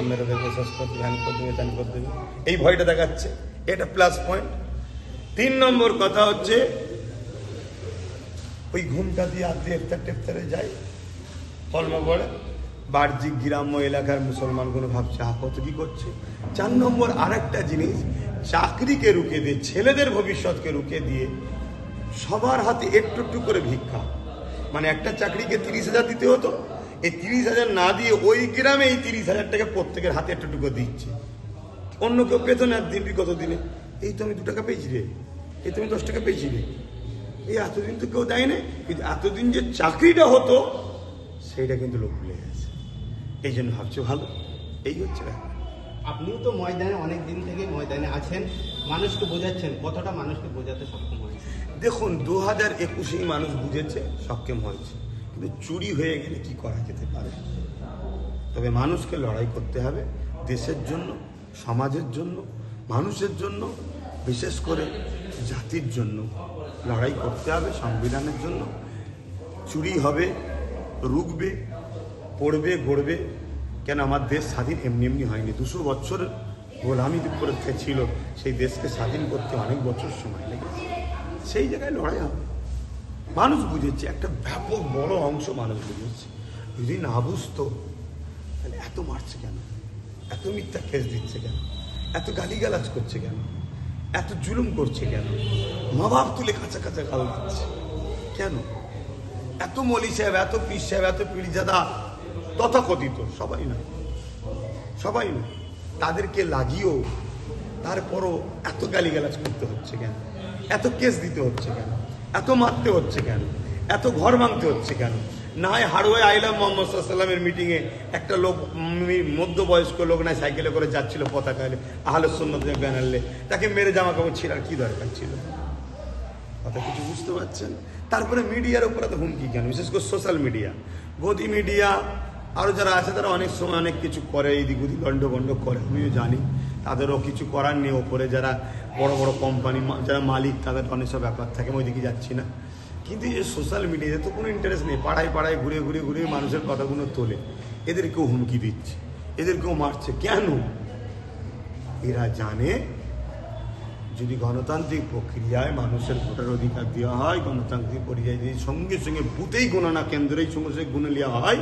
চাপ মেরে দেবে শেষ করে দেবে করে দেবে। এই ভয়টা দেখাচ্ছে। এটা প্লাস পয়েন্ট তিন নম্বর কথা হচ্ছে, ওই ঘুমটা দিয়ে আদ্রি ইফতার টেফতারে যায়। কলমা পড়ে বাহ্যিক গ্রাম্য এলাকার মুসলমানগুলো ভাবছে আপত কি করছে? চার নম্বর আর একটা জিনিস, চাকরিকে রুকে দিয়ে, ছেলেদের ভবিষ্যৎকে রুকে দিয়ে সবার হাতে একটু একটু করে ভিক্ষা। মানে একটা চাকরিকে তিরিশ হাজার দিতে হতো এই তিরিশ হাজার না দিয়ে ওই গ্রামে এই তিরিশ হাজার টাকা প্রত্যেকের হাতে একটু করে দিচ্ছে। অন্য কেউ পেতো না দিবি কত দিনে এই তো আমি দু টাকা পেয়েছি রে। এই তো আমি দশ টাকা পেয়েছি রে। এই এতদিন তো কেউ দেয় না কিন্তু এতদিন যে চাকরিটা হতো সেইটা কিন্তু লোক ভুলে গেছে। এই জন্য ভাবছি ভালো। এই হচ্ছে ব্যাপার। আপনিও তো ময়দানে অনেক দিন থেকে ময়দানে আছেন। মানুষকে বোঝাচ্ছেন কতটা মানুষকে বোঝাতে সক্ষম হয়েছে দেখুন দু হাজার একুশেই মানুষ বুঝেছে সক্ষম হয়েছে। চুরি হয়ে গেলে কি করা যেতে পারে? তবে মানুষকে লড়াই করতে হবে দেশের জন্য, সমাজের জন্য, মানুষের জন্য, বিশেষ করে জাতির জন্য। লড়াই করতে হবে সংবিধানের জন্য। চুরি হবে, রুখবে, পড়বে, গড়বে। কেন আমার দেশ স্বাধীন? এমনি এমনি হয়নি। দুশো বছর গোলামি করে ছিল, সেই দেশকে স্বাধীন করতে অনেক বছর সময় লেগেছে। সেই জায়গায় লড়াই হবে। মানুষ বুঝেছে, একটা ব্যাপক বড় অংশ মানুষ বুঝেছে। যদি না বুঝতো, তাহলে এত মারছে কেন? এত মিথ্যা কেস দিচ্ছে কেন? এত গালিগালাজ করছে কেন? এত জুলুম করছে কেন? মা বাপ তুলে কাঁচা কাঁচা গাল দিচ্ছে। কেন? এত মলি সাহেব, এত পিস সাহেব, এত পিড়িজাদা তথাকথিত, সবাই না সবাই না তাদেরকে লাগিয়েও তারপরও এত গালিগালাজ করতে হচ্ছে কেন? এত কেস দিতে হচ্ছে কেন? এত মারতে হচ্ছে কেন? এত ঘর ভাঙতে হচ্ছে কেন? না হয় হাড়োয় আইলাম মোহাম্মদ সাল্লামের মিটিংয়ে একটা লোক মধ্যবয়স্ক লোক না সাইকেলে করে যাচ্ছিল পতাকা এলে আহলে সন্ন্যত ব্যানারলে তাকে মেরে জামা কাপড় ছিঁড়ার কি দরকার ছিল? কথা কিছু বুঝতে পারছেন? তারপরে মিডিয়ার উপরে তো হুমকি কেন? বিশেষ করে সোশ্যাল মিডিয়া। গদি মিডিয়া আরও যারা আছে তারা অনেক সময় অনেক কিছু করে, এই দিক ওদিক গণ্ড করে, আমিও জানি। তাদেরও কিছু করার নেই ওপরে যারা বড় বড় কোম্পানি যারা মালিক, তাদের অনেক সব ব্যাপার থাকে আমি ওইদিকে যাচ্ছি না। কিন্তু এই সোশ্যাল মিডিয়াতে তো কোনো ইন্টারেস্ট নেই, পাড়ায় পাড়ায় ঘুরে ঘুরে ঘুরে মানুষের কথাগুলো তোলে। এদেরকেও হুমকি দিচ্ছে, এদেরকেও মারছে। কেন? এরা জানে যদি গণতান্ত্রিক প্রক্রিয়ায় মানুষের ভোটার অধিকার দেওয়া হয়, গণতান্ত্রিক পর্যায়ে যদি সঙ্গে সঙ্গে বুথেই গণনা কেন্দ্রেই সঙ্গে সঙ্গে গুনে নেওয়া হয়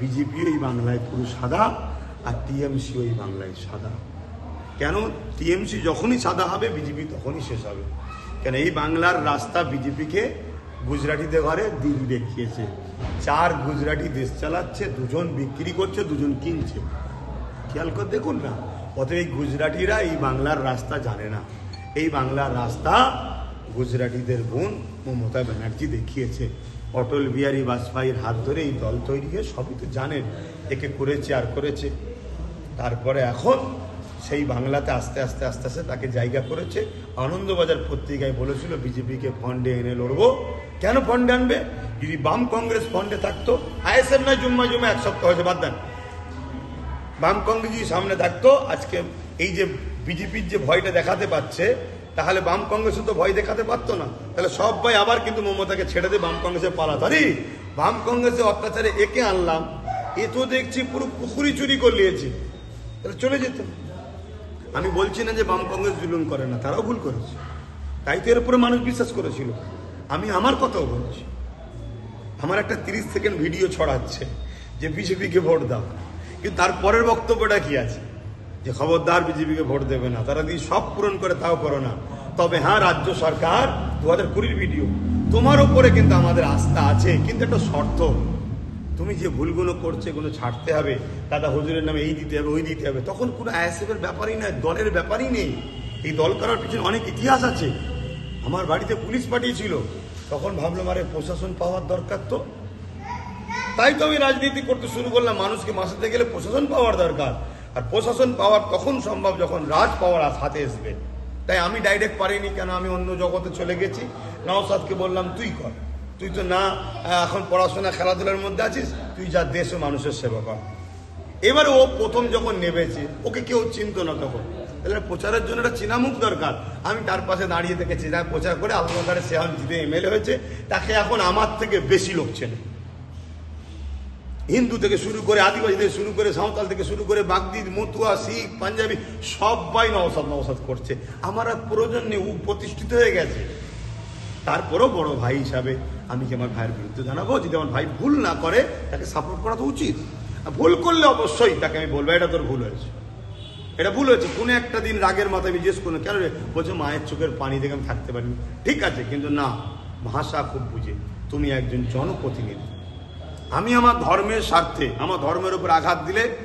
বিজেপি এই বাংলায় পুরো সাদা। আর টিএমসি ওই বাংলায় সাদা। কেন? টিএমসি যখনই সাদা হবে, বিজেপি তখনই শেষ হবে। কেন? এই বাংলার রাস্তা বিজেপিকে গুজরাটিদের ঘরে দিল দেখিয়েছে। চার গুজরাটি দেশ চালাচ্ছে, দুজন বিক্রি করছে, দুজন কিনছে। খেয়াল করে, দেখুন না। অতএব এই গুজরাটিরা এই বাংলার রাস্তা জানে না। এই বাংলার রাস্তা গুজরাটিদের বোন মমতা ব্যানার্জি দেখিয়েছে। অটল বিহারী বাজপেয়ীর হাত ধরে এই দল তৈরি হয়ে সবই তো জানেন। একে করেছে আর করেছে। তারপরে এখন সেই বাংলাতে আস্তে আস্তে আস্তে আস্তে তাকে জায়গা করেছে। আনন্দবাজার পত্রিকায় বলেছিল, বিজেপিকে ফন্ডে এনে লড়বো। কেন ফন্ডে আনবে? যদি বাম কংগ্রেস ফন্ডে থাকতো, আইএসএফ নয়, জুম্মা জুম্মা এক সপ্তাহ হয়েছে, বাদ দেন। বাম কংগ্রেস যদি সামনে থাকতো, আজকে এই যে বিজেপির যে ভয়টা দেখাতে পাচ্ছে, তাহলে বাম কংগ্রেসও তো ভয় দেখাতে পারতো না। তাহলে সব ভয় আবার কিন্তু মমতাকে ছেড়ে দিয়ে বাম কংগ্রেসে পালাতো আরে বাম কংগ্রেসে অত্যাচারে একে আনলাম, এ তো দেখছি পুরো পুকুরি চুরি করে নিয়েছে। তাহলে চলে যেত। আমি বলছি না যে বাম কংগ্রেস জুলুম করে না, তারাও ভুল করেছে। তাই তো এর উপরে মানুষ বিশ্বাস করেছিল। আমি আমার কথাও বলছি। আমার একটা তিরিশ সেকেন্ড ভিডিও ছড়াচ্ছে যে বিজেপিকে ভোট দাও। কিন্তু তারপরের বক্তব্যটা কি আছে? যে খবরদার বিজেপিকে ভোট দেবে না। তারা দিয়ে সব পূরণ করে, তাও করো না। তবে হ্যাঁ রাজ্য সরকার, দু হাজার কুড়ির ভিডিও। তোমার উপরে কিন্তু আমাদের আস্থা আছে, কিন্তু একটা শর্ত। তুমি যে ভুলগুলো করছে, এগুলো ছাড়তে হবে, দাদা হুজুরের নামে এই দিতে হবে, ওই দিতে হবে, তখন কোনো আইএসএফের ব্যাপারই নয়, দলের ব্যাপারই নেই। এই দল করার পিছনে অনেক ইতিহাস আছে। আমার বাড়িতে পুলিশ পাঠিয়েছিল, তখন ভাবলাম, আরে, প্রশাসন পাওয়ার দরকার তো। তাই তো আমি রাজনীতি করতে শুরু করলাম, মানুষকে মাসাতে গেলে প্রশাসন পাওয়ার দরকার। আর প্রশাসন পাওয়ার তখন সম্ভব যখন রাজ পাওয়ার হাতে আসবে। তাই আমি ডাইরেক্ট পারিনি, কেন আমি অন্য জগতে চলে গেছি? নওসাদকে বললাম, তুই কর। তুই তো না এখন পড়াশোনা, খেলাধুলার মধ্যে আছিস, তুই যা দেশ ও মানুষের সেবা কর। এবার ও প্রথম যখন নেমেছে, ওকে কেউ চিনতো না তখন। তাহলে প্রচারের জন্য একটা চিনামুখ দরকার। আমি তার পাশে দাঁড়িয়ে থেকেছি যা প্রচার করে আলমদারে সে এখন জিতে এমএলএ হয়েছে, তাকে এখন আমার থেকে বেশি লোক চেনে। হিন্দু থেকে শুরু করে, আদিবাসী থেকে শুরু করে, সাঁওতাল থেকে শুরু করে, বাগদিদ, মতুয়া, শিখ, পাঞ্জাবি, সবাই নওসাদ নওসাদ করছে। আমার আর প্রয়োজন নেই প্রতিষ্ঠিত হয়ে গেছে। তারপরেও বড় ভাই হিসাবে আমি কি আমার ভাইয়ের বিরুদ্ধে জানাব? যদি আমার ভাই ভুল না করে, তাকে সাপোর্ট করা তো উচিত। ভুল করলে অবশ্যই তাকে আমি বলব, এটা তোর ভুল হয়েছে। এটা ভুল হয়েছে। কোনো একটা দিন রাগের মাথায় জিজ্ঞেস করল। কেন রে? বলছে, মায়ের চোখের পানি দেখে আমি থাকতে পারিনি। ঠিক আছে, কিন্তু না, ভাষা খুব বুঝে। তুমি একজন জনপ্রতিনিধি। আমি আমার ধর্মের স্বার্থে, আমার ধর্মের উপর আঘাত দিলে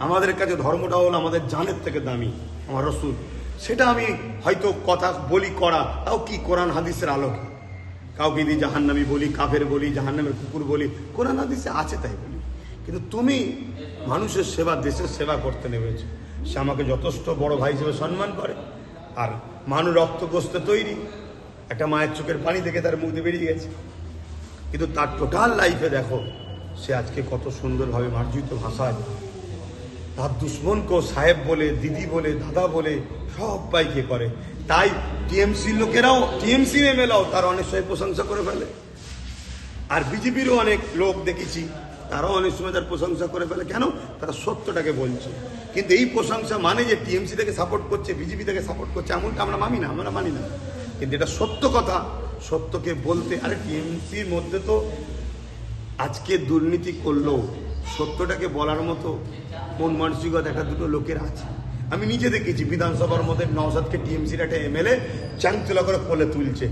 আমাদের কাছে ধর্মটা হলো আমাদের জানের থেকে দামি। আমার রসুল সেটা আমি হয়তো কথা বলি করা তাও কি কোরআন হাদিসের আলোকে? কাউকে যদি জাহান্নামি বলি, কাফের বলি, জাহান্নামের কুকুর বলি, কোরআন হাদিসে আছে তাই বলি। কিন্তু তুমি মানুষের সেবা, দেশের সেবা করতে নেমেছো। সে আমাকে যথেষ্ট বড় ভাই হিসেবে সম্মান করে। আর মানুষ রক্তগ্রস্ত তৈরি। একটা মায়ের চোখের পানি দেখে তার মুখ দিয়ে বেরিয়ে গেছে। কিন্তু তার টোটাল লাইফে দেখো, সে আজকে কত সুন্দরভাবে মার্জিত ভাষায় তার দুশ্মনকেও সাহেব বলে, দিদি বলে, দাদা বলে সবাইকে করে। তাই টিএমসি লোকেরাও, টিএমসি এমএলও তার অনেক সময় প্রশংসা করে ফেলে। আর বিজেপিরও অনেক লোক দেখেছি, তারাও অনেক সময় তার প্রশংসা করে ফেলে। কেন? তারা সত্যটাকে বলছে। কিন্তু এই প্রশংসা মানে যে টিএমসি থেকে সাপোর্ট করছে, বিজেপি থেকে সাপোর্ট করছে, এমনটা আমরা মানি না, আমরা মানি না। কিন্তু এটা সত্য কথা, সত্যকে বলতে, আরে টিএমসির মধ্যে তো আজকে দুর্নীতি করলেও সত্যটাকে বলার মতো মন মানসিকতা একটা দুটো লোকের আছে। আমি নিজে দেখেছি, বিধানসভার মধ্যে নওসাদকে টিএমসির একটা এমএলএ চাংতলা করে কোলে তুলছে।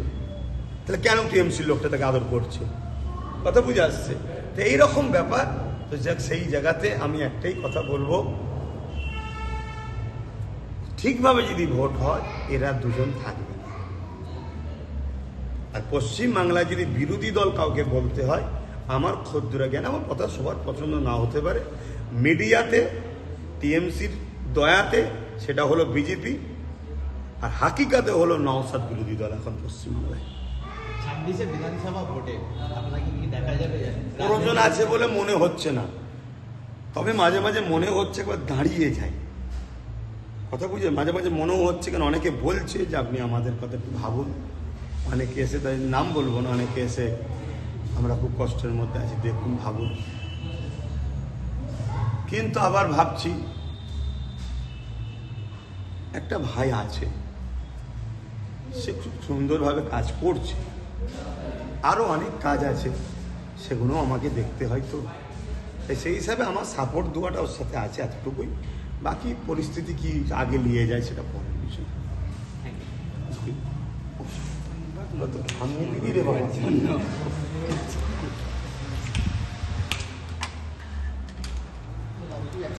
তাহলে কেন টিএমসির লোকটা তাকে আদর করছে? কথা বুঝে আসছে। তো এইরকম ব্যাপার, তো যাক, সেই জায়গাতে আমি একটাই কথা বলব। ঠিকভাবে যদি ভোট হয়, এরা দুজন থাকবে। আর পশ্চিম বাংলায় যদি বিরোধী দল কাউকে বলতে হয়, আমার ক্ষুদ্র জ্ঞান, আমার কথা সবার পছন্দ না হতে পারে। মিডিয়াতে টিএমসির দয়াতে সেটা হলো বিজেপি আর হাকিকাতে হলো নওসাদ বিরোধী দল এখন পশ্চিমবাংলায় ছাব্বিশে বিধানসভা ভোটে আপনাকে কি দেখা যাবে? প্রয়োজন আছে বলে মনে হচ্ছে না। তবে মাঝে মাঝে মনে হচ্ছে একবার দাঁড়িয়ে যায় কথা বুঝে মাঝে মাঝে মনেও হচ্ছে কেন অনেকে বলছে যে আপনি আমাদের কথা একটু ভাবুন। অনেকে এসে তাই নাম বলব না অনেকে এসে আমরা খুব কষ্টের মধ্যে আছি দেখুন ভাবুন। কিন্তু আবার ভাবছি একটা ভাই আছে সে খুব সুন্দরভাবে কাজ করছে আরও অনেক কাজ আছে সেগুলো আমাকে দেখতে হয় তো। তাই সেই হিসাবে আমার সাপোর্ট দেওয়াটা ওর সাথে আছে এতটুকুই। বাকি পরিস্থিতি কি আগে নিয়ে যায় সেটা পরের বিষয় আমি দিদি রে বাবা